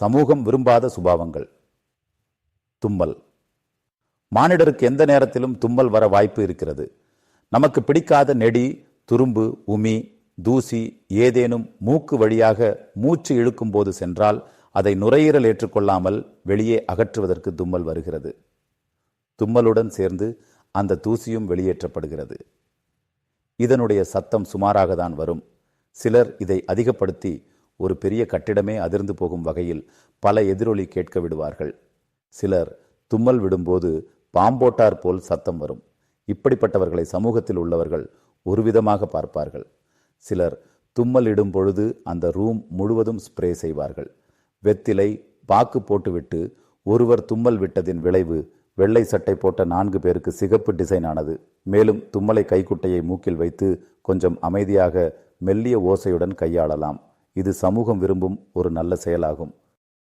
சமூகம் விரும்பாத சுபாவங்கள். தும்மல். மானிடருக்கு எந்த நேரத்திலும் தும்மல் வர வாய்ப்பு இருக்கிறது. நமக்கு பிடிக்காத நெடி துரும்பு உமி தூசி ஏதேனும் மூக்கு வழியாக மூச்சு இழுக்கும் போது சென்றால் அதை நுரையீரல் ஏற்றுக்கொள்ளாமல் வெளியே அகற்றுவதற்கு தும்மல் வருகிறது. தும்மலுடன் சேர்ந்து அந்த தூசியும் வெளியேற்றப்படுகிறது. இதனுடைய சத்தம் சுமாராக தான் வரும். சிலர் இதை அதிகப்படுத்தி ஒரு பெரிய கட்டிடமே அதிர்ந்து போகும் வகையில் பல எதிரொலி கேட்க விடுவார்கள். சிலர் தும்மல் விடும்போது பாம்போட்டார் போல் சத்தம் வரும். இப்படிப்பட்டவர்களை சமூகத்தில் உள்ளவர்கள் ஒருவிதமாக பார்ப்பார்கள். சிலர் தும்மல் இடும் பொழுது அந்த ரூம் முழுவதும் ஸ்ப்ரே செய்வார்கள். வெத்திலை பாக்கு போட்டுவிட்டு ஒருவர் தும்மல் விட்டதின் விளைவு வெள்ளை சட்டை போட்ட நான்கு பேருக்கு சிகப்பு டிசைன் ஆனது. மேலும் தும்மலை கைக்குட்டையை மூக்கில் வைத்து கொஞ்சம் அமைதியாக மெல்லிய ஓசையுடன் கையாளலாம். இது சமூகம் விரும்பும் ஒரு நல்ல செயலாகும்.